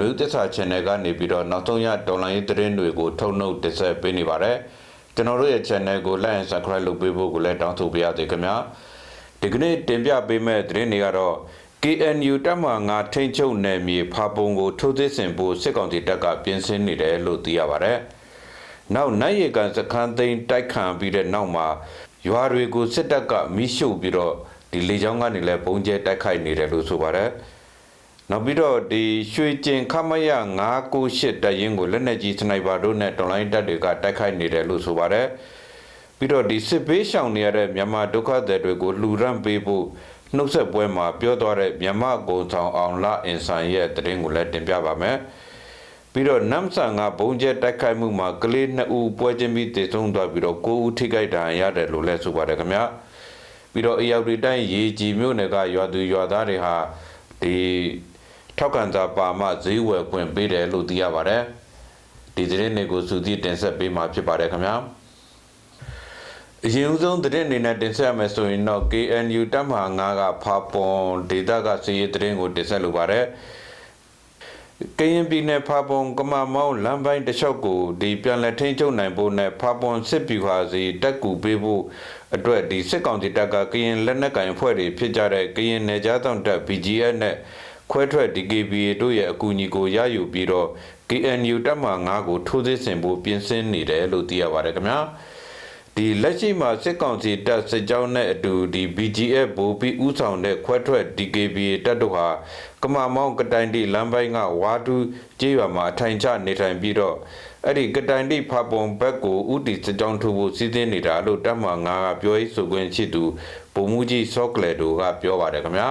နယူးသစ္စာ channel ကနေပြီးတော့နောက်ဆုံးရဒေါ်လာရေးသတင်းတွေကိုထုတ်နှုတ်တင်ဆက်ပေးနေပါတယ်ကျွန်တော်တို့ရဲ့ channel ကို like and subscribe လုပ်ပေးဖို့ကိုလည်းတောင်းဆိုပါရစေခင်ဗျာဒီကနေ့တင်ပြပေးမယ့်သတင်းတွေကတော့ KNU တပ်မငါထိန်ချုပ်နယ်မြေဖာပုံကို ထိုးသစ်ဆင်ဖို့စစ်ကောင်စီတပ်ကပြင်ဆင်နေတယ်လို့သိရပါတယ်နောက်နိုင်ရီကန်စခန်းသိမ်းတိုက်ခံပြီးတဲ့နောက်မှာရွာတွေကိုစစ်တပ်ကမိရှုပြီးတော့ဒီလေကြောင်းကနေလည်းပုံကျဲတိုက်ခိုက်နေတယ်လို့ဆိုပါတယ် နောက်ပြီးတော့ဒီရွှေကျင်ခမရ998တပ်ရင်းကိုလက်နက်ကြီးစနိုက်ပါတို့နဲ့တော်လိုင်းတပ်တွေကတိုက်ခိုက်နေတယ်လို့ဆိုပါတယ်ပြီးတော့ဒီစစ်ဘေးရှောင်နေရတဲ့မြန်မာဒုက္ခသည်တွေကိုလှူရမ်းပေးဖို့နှုတ်ဆက်ပွဲမှာပြောသွားတဲ့မြန်မာကုံဆောင်အောင်လအင်ဆန်ရဲ့တရင်ကိုလည်းတင်ပြပါမယ်ပြီးတော့နမ်ဆန်ကဘုံကျဲတိုက်ခိုက်မှုမှာကလေး2ဦးပွဲချင်းပြီးတည်ဆုံးသွားပြီးတော့9ဦးထိခိုက်ဒဏ်ရာရတယ်လို့လည်းဆိုပါတယ်ခင်ဗျာပြီးတော့အေရောက်ဒီတိုင်းရေကြီးမြို့နယ်ကရွာသူရွာသားတွေဟာဒီ ထောက်ကန်စာပါမဈေးဝယ်ခွင့်ပေးတယ်လို့သိရပါတယ်ဒီသတင်းတွေကိုစူးစီးတင်ဆက်ပေးမှာဖြစ်ပါတယ်ခင်ဗျာအရင်ဦးဆုံးသတင်းအနေနဲ့တင်ဆက်ရမယ်ဆိုရင်တော့ KNU တပ်မဟာ9ကဖာပွန်ဒေသကစီးရေးသတင်းကိုတင်ဆက်လိုပါတယ်ကရင်ပြည်နယ်ဖာပွန်ကမာမောင်းလမ်းပိုင်းတစ်လျှောက်ကိုဒီပြန်လက်ထင်းချုပ်နိုင်ဖို့နဲ့ဖာပွန်စစ်ပြူဟာစီတက်ကူပေးဖို့အတွက်ဒီစစ်ကောင်စီတပ်ကကရင်လက်နက်ကင်အဖွဲ့တွေဖြစ်ကြတဲ့ကရင်နယ်ကြားတောင်တပ် BGF နဲ့ ခွဲထွက် DKBA တို့ရဲ့အကူအညီကိုရယူပြီးတော့ KNU တပ်မ9ကိုထိုးစစ်ဆင်ဖို့ပြင်ဆင်နေတယ်လို့သိရပါတယ်ခင်ဗျာဒီလက်ရှိမှာစစ်ကောင်စီတပ်စစ်ကြောင်းနဲ့အတူဒီ BGF ဘူပီဥဆောင်တဲ့ခွဲထွက် DKBA တပ်တို့ဟာကမာမောင်းကတိုင်တီလမ်းပိုင်းကဝါတူကျေးရွာမှာအထိုင်ချနေထိုင်ပြီးတော့အဲ့ဒီကတိုင်တီဖာပုံဘက်ကိုဥတီစစ်ကြောင်းထိုးဖို့စီစဉ်နေတာလို့တပ်မ9ကပြောရေးဆိုခွင့်ရှိသူဗိုလ်မှူးကြီးစောကလေတို့ကပြောပါတယ်ခင်ဗျာ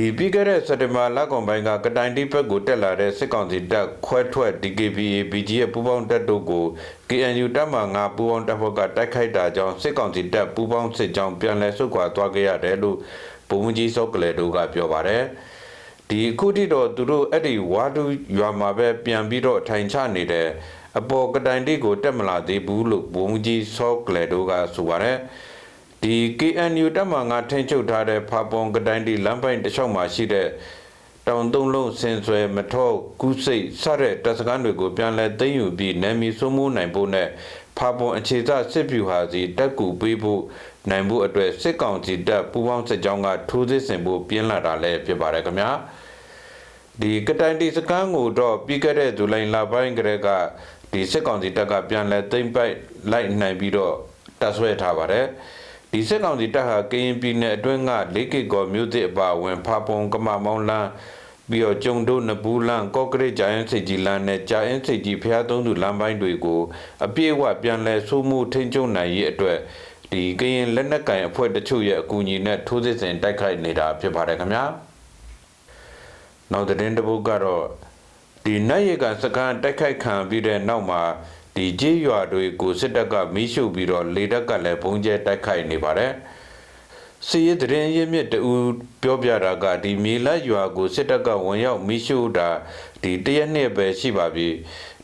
ဒီပြီးခဲ့တဲ့စက်တင်ဘာလကုန်ပိုင်းကကတိုင်တိဘက်ကိုတက်လာတဲ့စစ်ကောင်စီတပ်ခွဲထွက် DKBA BGF ပူးပေါင်းတပ်တို့ကို KNU တပ်မှငါပူးပေါင်းတပ်ဖွဲ့ကတိုက်ခိုက်တာကြောင့်စစ်ကောင်စီတပ်ပူးပေါင်းစစ်ကြောင်းပြန်လည်ဆုတ်ခွာသွားခဲ့ရတယ်လို့ဗိုလ်မှူးကြီးစောကလေတို့ကပြောပါတယ်ဒီအခုထိတော့သူတို့အဲ့ဒီဝါတူရွာမှာပဲပြန်ပြီးတော့ထိုင်ချနေတယ်အပေါ်ကတိုင်တိကိုတက်မလာသေးဘူးလို့ဗိုလ်မှူးကြီးစောကလေတို့ကဆိုပါတယ် ဒီ KNU တပ်မှငါထိန်းချုပ်ထားတဲ့ဖာပွန်ကတိုင်တီလမ်းပိုင်းတစ်လျှောက်မှာရှိတဲ့တောင်သုံးလုံးစင်ဆွဲမထော့ကူးစိတ်စတဲ့တပ်စခန်းတွေကိုပြန်လည်သိမ်းယူပြီးနယ်မြေစိုးမိုးနိုင်ဖို့နဲ့ဖာပွန်အခြေချစစ်ပြူဟာစီတက်ကူပေးဖို့နိုင်ဖို့အတွက်စစ်ကောင်စီတပ်ပူးပေါင်းစစ်ကြောင်းကထိုးစစ်ဆင်ဖို့ပြင်းလာတာလည်းဖြစ်ပါတယ်ခင်ဗျာဒီကတိုင်တီစကန်းကိုတော့ပြီးခဲ့တဲ့ဇူလိုင်လပိုင်းကတည်းကဒီစစ်ကောင်စီတပ်ကပြန်လည်သိမ်းပိုက်လိုက်နိုင်ပြီးတော့တပ်ဆွဲထားပါတယ် ဒီစစ်ကောင်စီတပ်ဟာကရင်ပြည်နယ်အတွင်းကလေးကိကောမြို့သစ်အပါအဝင်ဖာပုံကမမောင်းလန်းပြီးတော့ကျုံတို့နဘူးလန်းကော့ကရစ်ဂျိုင်းစိတ်ကြီးလန်းနဲ့ဂျိုင်းစိတ်ကြီးဖျားသုံးသူလမ်းပိုင်းတွေကိုအပြည့်အဝပြန်လဲဆိုးမှုထိန်းချုပ်နိုင်ရေးအတွက်ဒီကရင်လက်နက်ကင်အဖွဲ့တချို့ရဲ့အကူအညီနဲ့ထိုးစစ်ဆင်တိုက်ခိုက်နေတာဖြစ်ပါတယ်ခင်ဗျာနောက်တဲ့တပုတ်ကတော့ဒီနိုင်ရကစကန်တိုက်ခိုက်ခံပြီးတဲ့နောက်မှာ ဒီကြေးရွာတွေကိုစစ်တပ်ကမီးရှို့ပြီးတော့လေတပ်ကလည်းဘုံကျဲတိုက်ခိုက်နေပါတယ်စီရတဲ့ရင်းမြစ်တူပြောပြတာကဒီမြေလက်ရွာကိုစစ်တပ်ကဝင်ရောက်မီးရှို့တာဒီတရက်နှစ်ပဲရှိပါပြီ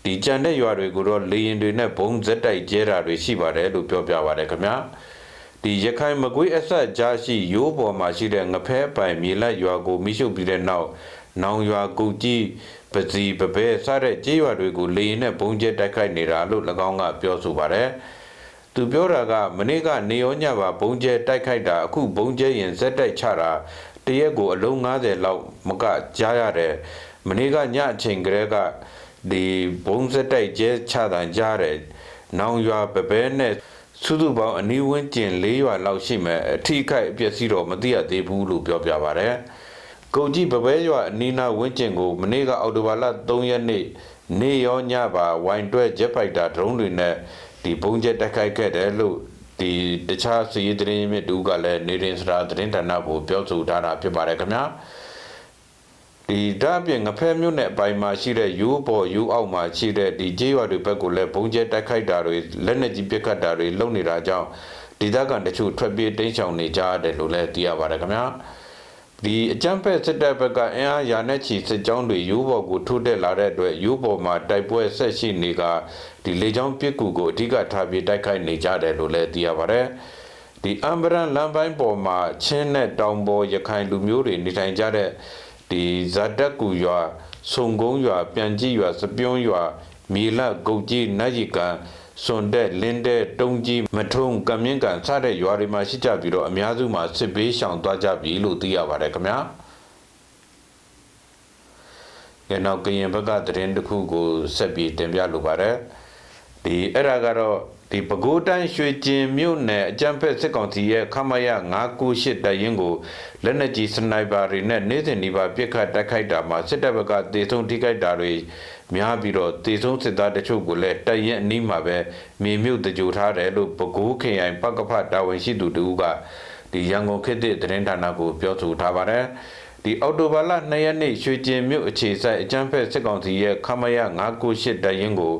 ဒီကြံတဲ့ရွာတွေကိုတော့လေရင်တွေနဲ့ဘုံဇက်တိုက်ကျဲတာတွေရှိပါတယ်လို့ပြောပြပါတယ်ခင်ဗျာဒီရခိုင်မကွေးအဆက်ကြားရှိရိုးပေါ်မှာရှိတဲ့ငဖဲပိုင်မြေလက်ရွာကိုမိရှုပ်ပြီးတဲ့နောက်နောင်ရွာကုတ်ကြီး ပစီပပဲစတဲ့ကြေးရွာတွေကိုလေရင်နဲ့ဘုံကျဲတိုက်ခိုက်နေတာလို့၎င်းကပြောဆိုပါတယ်သူပြောတာကမနေ့ကနေရောညပါဘုံကျဲတိုက်ခိုက်တာအခုဘုံကျဲရင်ဇက်တိုက်ချတာတရက်ကိုအလုံး90လောက်မကကြားရတယ်မနေ့ကညအချိန်ကလေးကဒီဘုံဇက်တိုက်ကျဲချတာကြားတယ်နောင်ရွာပပဲနဲ့စုစုပေါင်းအနီးဝန်းကျင်၄ရွာလောက်ရှိမယ်အထိခိုက်အပျက်စီးတော့မသိရသေးဘူးလို့ပြောပြပါဗျာ ကုန်ကြီးပပဲရွာအနီးနားဝန်းကျင်ကိုမနေ့ကအော်တိုဘာလ3ရက်နေ့နေရောညပါဝိုင်တွဲဂျက်ဖိုက်တာဒရုန်းတွေနဲ့ဒီဘုံကျက်တိုက်ခိုက်ခဲ့တယ်လို့ဒီတခြားစီးရီးသတင်းမြစ်တူကလည်းနေရင်စရာသတင်းဌာနကိုပြောဆိုထားတာဖြစ်ပါတယ်ခင်ဗျာဒီဒါအပြင်ငဖဲမြို့နယ်အပိုင်းမှာရှိတဲ့ယူပေါ်ယူအောက်မှာရှိတဲ့ဒီကျေးရွာတွေဘက်ကိုလည်းဘုံကျဲတိုက်ခိုက်တာတွေလက်နက်ကြီးပစ်ခတ်တာတွေလုပ်နေတာကြောင့်ဒေသခံတချို့ထွက်ပြေးတိမ်းရှောင်နေကြရတယ်လို့လည်းသိရပါတယ်ခင်ဗျာ ဒီအကြမ်းဖက်စစ်တပ်ဘက်ကအင်အားရာနဲ့ချီစစ်ကြောင်းတွေယူဘော်ကိုထိုးတက်လာတဲ့အတွက်ယူဘော်မှာတိုက်ပွဲဆက်ရှိနေကဒီလေကြောင်းပစ်ကူကိုအဓိကထားပြီးတိုက်ခိုက်နေကြတယ်လို့လည်းသိရပါတယ်ဒီအမ်ဘရန်လမ်းပိုင်းပေါ်မှာချင်းနဲ့တောင်ပေါ်ရခိုင်လူမျိုးတွေနေထိုင်ကြတဲ့ဒီဇာတက်ကူရွာဆုံကုန်းရွာပြန်ကြည့်ရွာစပြုံးရွာမီလကုတ်ကြီးနတ်ရီကန် စွန်တဲ့လင်းတဲ့တုံးကြီးမထုံကမြင့်ကန်စတဲ့ရွာတွေမှာရှိကြပြီးတော့အများစုမှာစစ်ဘေးရှောင်သွားကြပြီလို့သိရပါတယ်ခင်ဗျာ။ကဲနောက်ကရင်ဘက်ကသတင်းတစ်ခုကိုဆက်ပြီးတင်ပြလိုပါတယ်။ဒီအဲ့ဒါကတော့ဒီပဲခူးတိုင်းရွှေကျင်မြို့နယ်အကြံဖက်စစ်ကောင်စီရဲ့ခမရ998တပ်ရင်းကိုလက်နက်ကြီးစနိုက်ပါတွေနဲ့နေ့စဉ်ဒီပါပစ်ခတ်တိုက်ခိုက်တာမှာစစ်တပ်ဘက်ကတေဆုံးထိခိုက်တာတွေ များပြီးတော့တေဆုံးစစ်သားတချို့ကိုလည်းတပ်ရင်းအနီးမှာပဲမြေမြုပ်တကြိုထားတယ်လို့ပဲခူးခရိုင်ပကဖတာဝန်ရှိသူတူကဒီရန်ကုန်ခေတ်သစ်သတင်းဌာနကိုပြောဆိုထားပါတယ်ဒီအော်တိုဘာလ2ရက်နေ့ရွှေကျင်မြို့အခြေစိုက်အကြမ်းဖက်စစ်ကောင်စီရဲ့ခမရ998တပ်ရင်းကို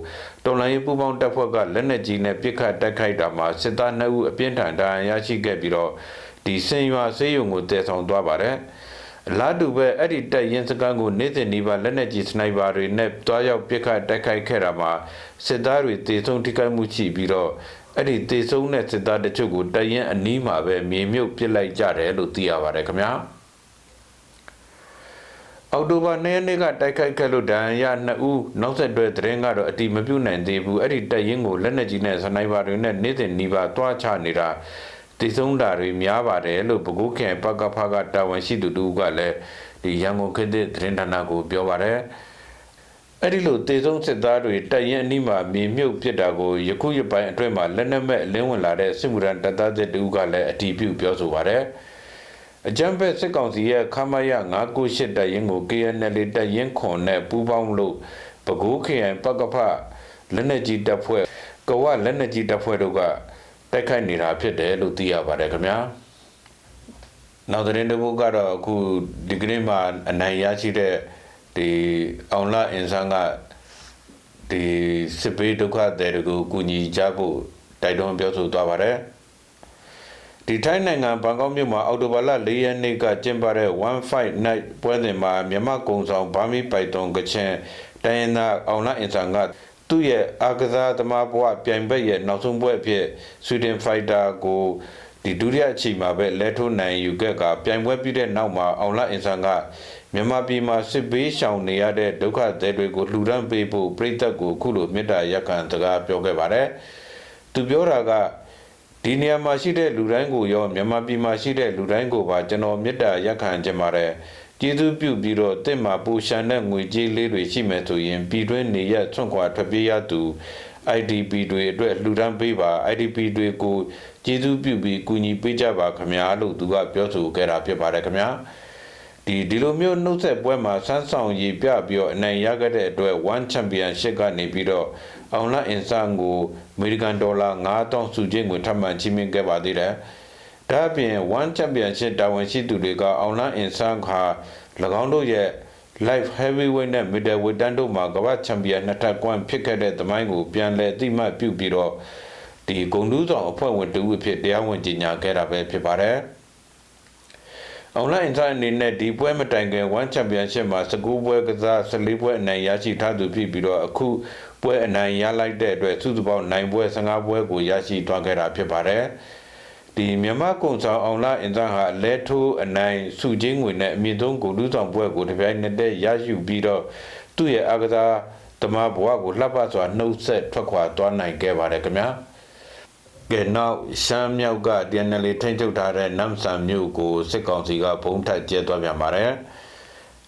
တော်လိုင်းပူပေါင်းတပ်ဖွဲ့ကလက်နက်ကြီးနဲ့ပစ်ခတ်တိုက်ခိုက်တာမှာစစ်သား2ဦးအပြင်းထန်ဒဏ်ရာရရှိခဲ့ပြီးတော့ဒီစင်ရွာဆေးရုံကိုတည်ဆောင်သွားပါတယ်။ လာတူပဲအဲ့ဒီတပ်ရင်းစခန်းကိုနေ့စဉ်ဒီပါလက်နက်ကြီးစနိုက်ပါတွေနဲ့တွားရောက်ပစ်ခတ်တိုက်ခိုက်ခဲ့တာမှာစစ်သားတွေတေဆုံးထိခိုက်မှုရှိပြီးတော့အဲ့ဒီတေဆုံးတဲ့စစ်သားတချို့ကိုတပ်ရင်းအနီးမှာပဲမြေမြုပ်ပစ်လိုက်ကြတယ်လို့သိရပါတယ်ခင်ဗျာ။အောက်တိုဘာ၂ရက်နေ့ကတိုက်ခိုက်ခဲ့လို့ဒဏ်ရာ2ဦးနောက်ဆက်တွဲသတင်းကတော့အတိမပြုတ်နိုင်သေးဘူးအဲ့ဒီတပ်ရင်းကိုလက်နက်ကြီးနဲ့စနိုက်ပါတွေနဲ့နေ့စဉ်နီးပါးတွားချနေတာ တည်ဆုံးတာတွေများပါတယ်လို့ဘကုခင်ပကဖကတာဝန်ရှိသူတူကလည်းဒီရန်ကုန်ခေတ်သစ်သတင်းဌာနကိုပြောပါတယ်အဲ့ဒီလိုတေဆုံးစစ်သားတွေတပ်ရင်အနီးမှာမြေမြုပ်ပစ်တာကိုယခုရပိုင်းအတွင်းမှာလက်နက်မဲ့အလင်းဝင်လာတဲ့စစ်မှုရန်တပ်သားစစ်တူကလည်းအတီးပြုတ်ပြောဆိုပါတယ်အကြံဖက်စစ်ကောင်စီရဲ့ခမရ998တပ်ရင်းကို KNL တပ်ရင်းခွန်နဲ့ပူးပေါင်းလို့ပဲခူးခရိုင်ပကဖလက်နက်ကြီးတပ်ဖွဲ့ကဝလက်နက်ကြီးတပ်ဖွဲ့တို့က တိုက်ခိုက်နေတာဖြစ်တယ်လို့သိရပါတယ်ခင်ဗျာနောက်သတင်းတစ်ပုဒ်ကတော့အခုဒီကနေ့မှာအနိုင်ရရှိတဲ့ဒီအောင်လာအင်ဆန်းကဒီစစ်ပေးဒုက္ခသည်တွေကိုကူညီကြဖို့တိုက်တွန်းပြောဆိုသွားပါတယ်ဒီထိုင်းနိုင်ငံဘန်ကောက်မြို့မှာအော်တိုဘာလ၄ရက်နေ့ကကျင်းပတဲ့1 Fight Night ပွဲစဉ်မှာမြန်မာကုံဆောင်ဘာမီပိုက်တုံကချင်တိုင်းရင်းသားအောင်လာအင်ဆန်က သူ့ရဲ့အာကစားသမားဘဝပြိုင်ဘက်ရဲ့နောက်ဆုံးပွဲအဖြစ်ဆွီဒင်ဖိုက်တာကိုဒီဒုတိယအချိန်မှာပဲလဲထိုးနိုင်ယူခဲ့ကပြိုင်ပွဲပြီးတဲ့နောက်မှာအောင်လာအင်ဆန်ကမြန်မာပြည်မှာစစ်ဘေးရှောင်နေရတဲ့ဒုက္ခသည်တွေကိုလှူဒန်းပေးဖို့ပြည်သက်ကိုခုလိုမေတ္တာရက်ခံစကားပြောခဲ့ပါတယ်။သူပြောတာကဒီနေရာမှာရှိတဲ့လူတိုင်းကိုရောမြန်မာပြည်မှာရှိတဲ့လူတိုင်းကိုပါကျွန်တော်မေတ္တာရက်ခံကြပါတယ် ကျေးဇူးပြုပြီးတော့တင့်မှာပူရှန်တဲ့ငွေကြေးလေးတွေရှိမယ်ဆိုရင်ပြည်တွင်းနေရဆွန့်ခွာထွက်ပြေးရသူ IDP တွေအတွက်လှူဒန်းပေးပါ IDP တွေကိုကျေးဇူးပြုပြီးကူညီပေးကြပါခင်ဗျာလို့သူကပြောဆိုခဲ့တာဖြစ်ပါတယ်ခင်ဗျာဒီဒီလိုမျိုးနှုတ်ဆက်ပွဲမှာဆန်းဆောင်ရည်ပြပြီးတော့အနိုင်ရခဲ့တဲ့အတွက်1 championship ကနေပြီးတော့အောင်လအင်ဆန်ကိုအမေရိကန်ဒေါ်လာ9000စုချင်းကိုထပ်မံချီးမြှင့်ခဲ့ပါသေးတယ်။ ဒါ့အပြင်1 championship တာဝန်ရှိသူတွေကအောင်လအင်ဆန်ခါ၎င်းတို့ရဲ့ live heavyweight နဲ့ middleweight တန်းတို့မှာကမ္ဘာချန်ပီယံနှစ်ထပ်ကွမ်းဖြစ်ခဲ့တဲ့သမိုင်းကိုပြန်လည်အသိမှတ်ပြုပြီးတော့ဒီဂုံတူးဆောင်အဖွဲ့ဝင်တူအဖြစ်တရားဝင်ကြီးညာခဲ့တာပဲဖြစ်ပါတယ်။ online အင်အနေနဲ့ဒီပွဲမတိုင်ခင်1 championship မှာ19ပွဲကစား14ပွဲအနိုင်ရရှိထားသူဖြစ်ပြီးတော့အခုပွဲအနိုင်ရလိုက်တဲ့အတွက်စုစုပေါင်း9ပွဲ15ပွဲကိုရရှိသွားခဲ့တာဖြစ်ပါတယ် ဒီမြန်မာကုံဆောင်အောင်လာအင်ဇန်ဟာလဲထိုးအနိုင်စုချင်းငွေနဲ့အမြင့်ဆုံးဂိုလ်လူဆောင်ပွဲကိုတပြိုင်နက်တည်းရရှိပြီးတော့သူ့ရဲ့အကစားသမားဘဝကိုလှပစွာနှုတ်ဆက်ထွက်ခွာသွားနိုင်ခဲ့ပါတယ်ခင်ဗျာ။ကဲနောက်ရှမ်းမြောက်က TNL ထိန်းချုပ်ထားတဲ့နမ်ဆန်မြို့ကိုစစ်ကောင်စီကဘုံထက်ကျဲသွားပြန်ပါတယ်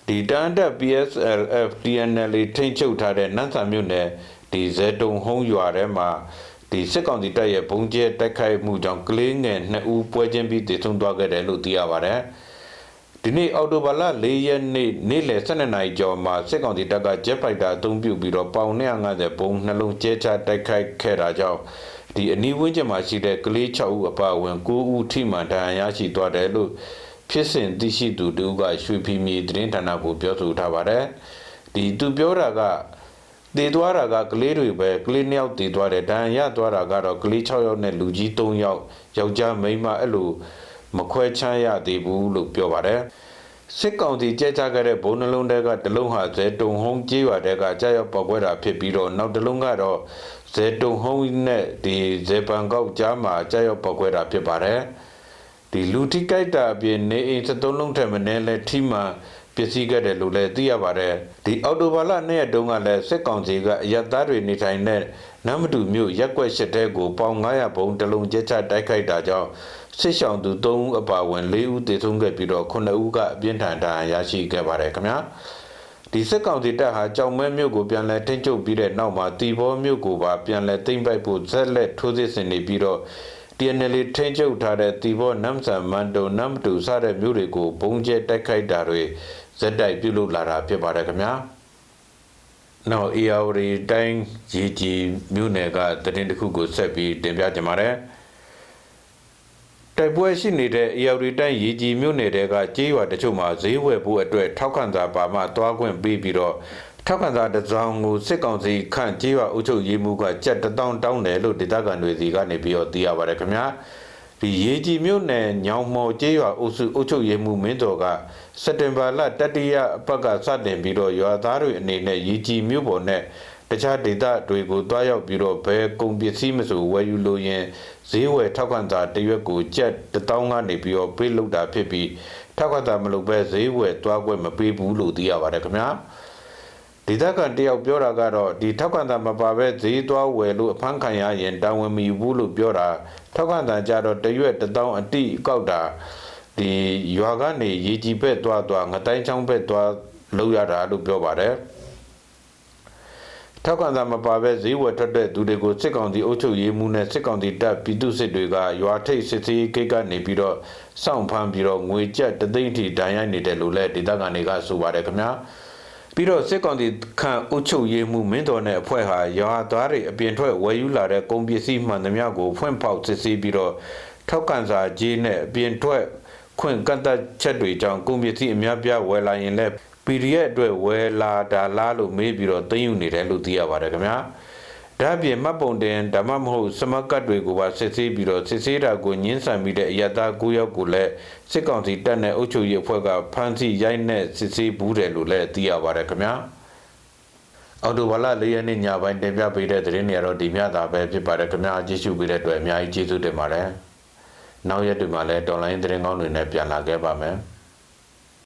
ဒီတန်တက် PSLF TNL ထိန်းချုပ်ထားတဲ့နမ်ဆန်မြို့နယ်ဒီဇဲတုံဟုံးရွာထဲမှာ ဒီစစ်ကောင်စီတပ်ရဲ့ဘုံကျဲတိုက်ခိုက်မှုကြောင့်ကလေးငယ်2ဦးပွဲချင်းပြီးတည်ဆုံသွားခဲ့တယ်လို့သိရပါတယ်ဒီနေ့အော်တိုဘာလ၄ရက်နေ့နေ့လယ်12နာရီကျော်မှာစစ်ကောင်စီတပ်ကဂျက်ဖိုက်တာအသုံးပြုပြီးတော့ပေါင်250ဘုံနှလုံးကျဲချတိုက်ခိုက်ခဲ့တာကြောင့်ဒီအနီးဝန်းကျင်မှာရှိတဲ့ကလေး6ဦးအပါအဝင်9ဦးထိမှန်ဒဏ်ရာရရှိသွားတယ်လို့ဖြစ်စဉ်သိရှိသူတူကရွှေဖီမြေသတင်းဌာနကိုပြောဆိုထားပါတယ်ဒီသူပြောတာက တည်သွားတာကကလေးတွေပဲကလေး2ယောက်တည်သွားတယ်ဒဏ်ရာရသွားတာကတော့ကလေး6ယောက်နဲ့လူကြီး3ယောက်ယောက်ျားမိန်းမအဲ့လိုမခွဲချမ်းရသေးဘူးလို့ပြောပါတယ်စစ်ကောင်စီကြဲချခဲ့တဲ့ဘုံနှလုံးတဲကတလုံးဟာဇဲတုံဟုံးကြေးရွာတဲကကြာရောက်ပေါက်ကွဲတာဖြစ်ပြီးတော့နောက်တလုံးကတော့ဇေတုံဟုံးနဲ့ဒီဇေပန်ကောက်ကြားမှာကြာရောက်ပေါက်ကွဲတာဖြစ်ပါတယ်ဒီလူထိကြိုက်တာအပြင်နေအိမ်73လုံးထက်မနည်းလဲထိမှ ပစ္စည်းခဲ့တယ်လို့လည်းသိရပါတယ်ဒီအော်တိုဘာလ2ရက်တုန်းကလည်းစစ်ကောင်စီကအရက်သားတွေနေထိုင်တဲ့နမ်မတူမြို့ရက်ကွက်ရှစ်တဲကိုပေါင်900ဘုံတစ်လုံးကျချတိုက်ခိုက်တာကြောင့်စစ်ဆောင်သူ3ဦးအပါအဝင်4ဦးသေဆုံးခဲ့ပြီးတော့9ဦးကအပြင်းထန်ဒဏ်ရာရရှိခဲ့ပါတယ်ခင်ဗျာဒီစစ်ကောင်စီတပ်ဟာကြောင်မဲမြို့ကိုပြန်လည်ထိန်းချုပ်ပြီးတဲ့နောက်မှာတီဘောမြို့ကိုပါပြန်လည်သိမ်းပိုက်ဖို့ဇက်လက်ထိုးစစ်ဆင်နေပြီးတော့ TNL ထိန်းချုပ်ထားတဲ့တီဘောနမ်ဆန်မန်တုံနမ်တူစတဲ့မြို့တွေကိုဘုံကျဲတိုက်ခိုက်တာတွေ ဇက်တိုက်ပြုလုပ်လာတာဖြစ်ပါတယ်ခင်ဗျာ။နောက် AR တိုင်းရေကြီးမြို့နယ်ကတရင်တစ်ခုကိုဆက်ပြီးတင်ပြကြပါမယ်။တိုက်ပွဲရှိနေတဲ့ AR တိုင်းရေကြီးမြို့နယ်တွေကကြေးရွာတချို့မှာဈေးဝယ်ဖို့အတွက်ထောက်ခံစာပါမှတွားခွင့်ပေးပြီးတော့ထောက်ခံစာတစ်စောင်ကိုစစ်ကောင်စီခန့်ကြေးရွာအုပ်ချုပ်ရေးမှူးကကြက်တောင်းတောင်းတယ်လို့ဒေသခံတွေစီကနေပြီးတော့သိရပါတယ်ခင်ဗျာ ဒီရေကြီးမြို့နယ်ညောင်မော်ကြေးရွာအုပ်စုအုပ်ချုပ်ရေးမှူးမင်းတော်ကစက်တင်ဘာလတတိယအပတ်ကစတင်ပြီးတော့ရွာသားတွေအနေနဲ့ရေကြီးမြို့ပေါ်နဲ့တခြားဒေသတွေကိုတွားရောက်ပြီးတော့ဘယ်ကုန်ပစ္စည်းမဆိုဝယ်ယူလို့ရင်ဈေးဝယ်ထောက်ခံစာတရွက်ကိုကြက်တောင်းကနေပြီးတော့ပေးလို့တာဖြစ်ပြီးထောက်ခံစာမလုပ်ပဲဈေးဝယ်တွားခွင့်မပေးဘူးလို့သိရပါတယ်ခင်ဗျာ ဒေသခံတယောက်ပြောတာကတော့ဒီထောက်ခံစာမပါဘဲဈေးသွားဝယ်လို့အဖမ်းခံရရင်တာဝန်မယူဘူးလို့ပြောတာထောက်ခံစာကြတော့တရွက်တောင်းအတိကောက်တာဒီရွာကနေရေကြီးဘက်သွားသွားငတိုင်းချောင်းဘက်သွားလို့ရတာလို့ပြောပါတယ်ထောက်ခံစာမပါဘဲဈေးဝယ်ထွက်တဲ့သူတွေကိုစစ်ကောင်စီအုပ်ချုပ်ရေးမှူးနဲ့စစ်ကောင်စီတပ်ပြည်သူစစ်တွေကရွာထိပ်စစ်စေးကိတ်ကနေပြီးတော့စောင့်ဖမ်းပြီးတော့ငွေကြက်တသိန်းထိဒဏ်ရိုက်နေတယ်လို့လည်းဒေသခံတွေကဆိုပါတယ်ခင်ဗျာ ပြီးတော့စစ်ကောင်စီခန့်အုပ်ချုပ်ရေးမှူးမင်းတော်နဲ့အဖွဲ့ဟာရွာသားတွေအပြင်ထွက်ဝယ်ယူလာတဲ့ကုန်ပစ္စည်းမှန်သမျှကိုဖွင့်ဖောက်စစ်ဆေးပြီးတော့ထောက်ကန်စာကြီးနဲ့အပြင်ထွက်ခွင့်ကန့်သက်ချက်တွေကြောင့်ကုန်ပစ္စည်းအများပြားဝယ်လာရင်လည်း PDF အတွက်ဝယ်လာတာလားလို့မေးပြီးတော့သိမ်းယူနေတယ်လို့သိရပါတယ်ခင်ဗျာ ဒါ့အပြင်မှတ်ပုံတင်ဓမ္မမဟုတ်စမကတ်တွေကိုပါစစ်ဆေးပြီးတော့စစ်ဆေးတာကိုညှင်းဆန်ပြီးတဲ့အယက်သား၉ယောက်ကိုလည်းစစ်ကောင်စီတပ်နဲ့အုပ်ချုပ်ရေးအဖွဲ့ကဖမ်းဆီးရိုက်နှက်စစ်ဆေးဘူးတယ်လို့လည်းသိရပါတယ်ခင်ဗျာအော်တိုဘာလ၄ရက်နေ့ညပိုင်းတင်ပြပေးတဲ့သတင်းတွေကတော့ဒီမြတာပဲဖြစ်ပါတယ်ခင်ဗျာကြည့်ရှုပေးတဲ့အတွက်အများကြီးကျေးဇူးတင်ပါတယ်နောက်ရက်တွေမှာလည်းတော်လိုင်းသတင်းကောင်းတွေနဲ့ပြန်လာခဲ့ပါမယ်